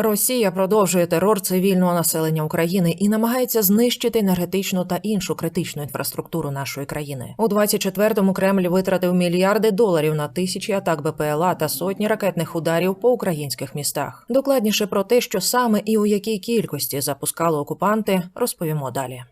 Росія продовжує терор цивільного населення України і намагається знищити енергетичну та іншу критичну інфраструктуру нашої країни. У 24-му Кремль витратив мільярди доларів на тисячі атак БПЛА та сотні ракетних ударів по українських містах. Докладніше про те, що саме і у якій кількості запускали окупанти, розповімо далі.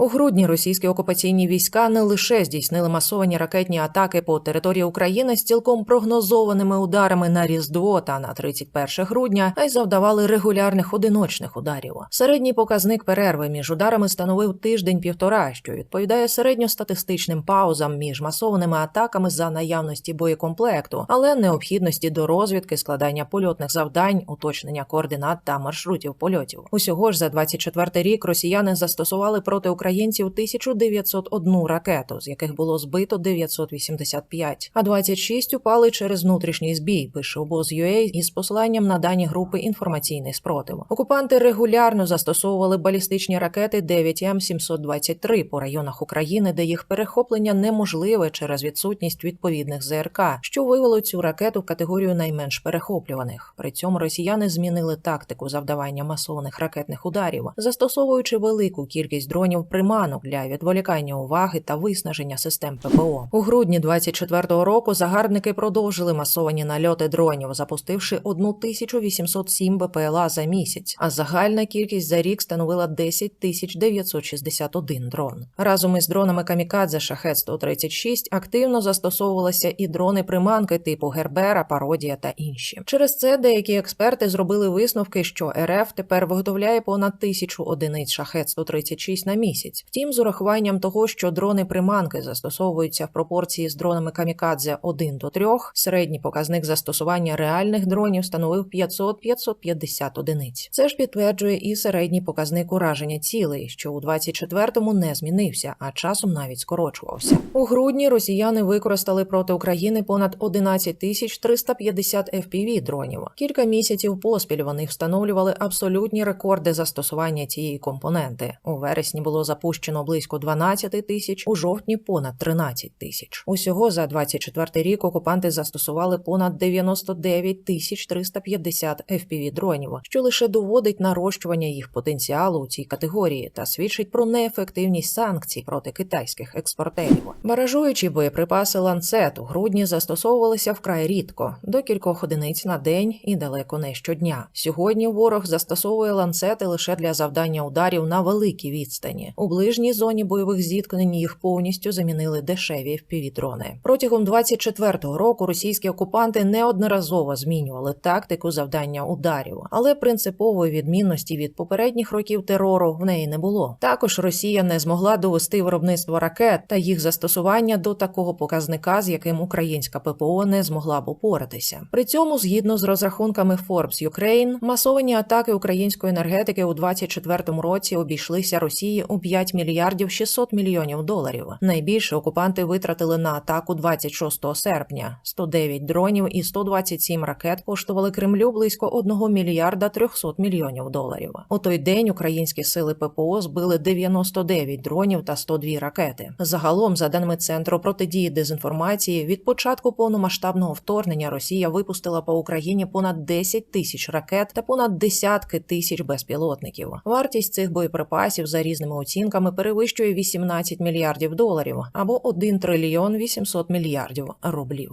У грудні російські окупаційні війська не лише здійснили масовані ракетні атаки по території України з цілком прогнозованими ударами на Різдво та на 31 грудня, а й завдавали регулярних одиночних ударів. Середній показник перерви між ударами становив тиждень-півтора, що відповідає середньостатистичним паузам між масованими атаками за наявності боєкомплекту, але необхідності до розвідки, складання польотних завдань, уточнення координат та маршрутів польотів. Усього ж за 24 рік росіяни застосували проти українців 1901 ракету, з яких було збито 985, а 26 упали через внутрішній збій. Пише обоз.ua із посиланням на дані групи інформаційний спротив. Окупанти регулярно застосовували балістичні ракети 9М723 по районах України, де їх перехоплення неможливе через відсутність відповідних ЗРК, що вивело цю ракету в категорію найменш перехоплюваних. При цьому росіяни змінили тактику завдавання масованих ракетних ударів, застосовуючи велику кількість дронів приманок для відволікання уваги та виснаження систем ППО. У грудні 24-го року загарбники продовжили масовані нальоти дронів, запустивши 1807 БПЛА за місяць, а загальна кількість за рік становила 10 тисяч 961 дрон. Разом із дронами Камікадзе Шахет 136 активно застосовувалися і дрони приманки типу Гербера, Пародія та інші. Через це деякі експерти зробили висновки, що РФ тепер виготовляє понад тисячу одиниць Шахет 136 на місяць. Втім, з урахуванням того, що дрони приманки застосовуються в пропорції з дронами Камікадзе 1 до 3, середній показник застосування реальних дронів становив 500-550 одиниць. Це ж підтверджує і середній показник ураження цілей, що у 24-му не змінився, а часом навіть скорочувався. У грудні росіяни використали проти України понад 11 тисяч 350 FPV дронів. Кілька місяців поспіль вони встановлювали абсолютні рекорди застосування цієї компоненти. У вересні було запущено близько 12 тисяч, у жовтні понад 13 тисяч. Усього за 24 рік окупанти застосували понад 99 тисяч 350 FPV дронів, що лише доводить нарощування їх потенціалу у цій категорії та свідчить про неефективність санкцій проти китайських експортерів. Баражуючі боєприпаси ланцет у грудні застосовувалися вкрай рідко до кількох одиниць на день і далеко не щодня. Сьогодні ворог застосовує ланцети лише для завдання ударів на великій відстані. У ближній зоні бойових зіткнень їх повністю замінили дешеві впівдрони. Протягом 24-го року російські окупанти неодноразово змінювали тактику завдання ударів, але принципової відмінності від попередніх років терору в неї не було. Також Росія не змогла довести виробництво ракет та їх застосування до такого показника, з яким українська ППО не змогла б упоратися. При цьому, згідно з розрахунками Forbes Ukraine, масовані атаки української енергетики у 24-му році обійшлися Росії у 5 мільярдів 600 мільйонів доларів. Найбільше окупанти витратили на атаку 26 серпня. 109 дронів і 127 ракет коштували Кремлю близько 1 мільярда 300 мільйонів доларів. У той день українські сили ППО збили 99 дронів та 102 ракети. Загалом, за даними центру протидії дезінформації, від початку повномасштабного вторгнення Росія випустила по Україні понад 10 тисяч ракет та понад десятки тисяч безпілотників. Вартість цих боєприпасів за різними оцінками перевищує 18 мільярдів доларів або 1 трильйон 800 мільярдів рублів.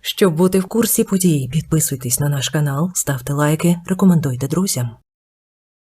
Щоб бути в курсі подій, підписуйтесь на наш канал, ставте лайки, рекомендуйте друзям.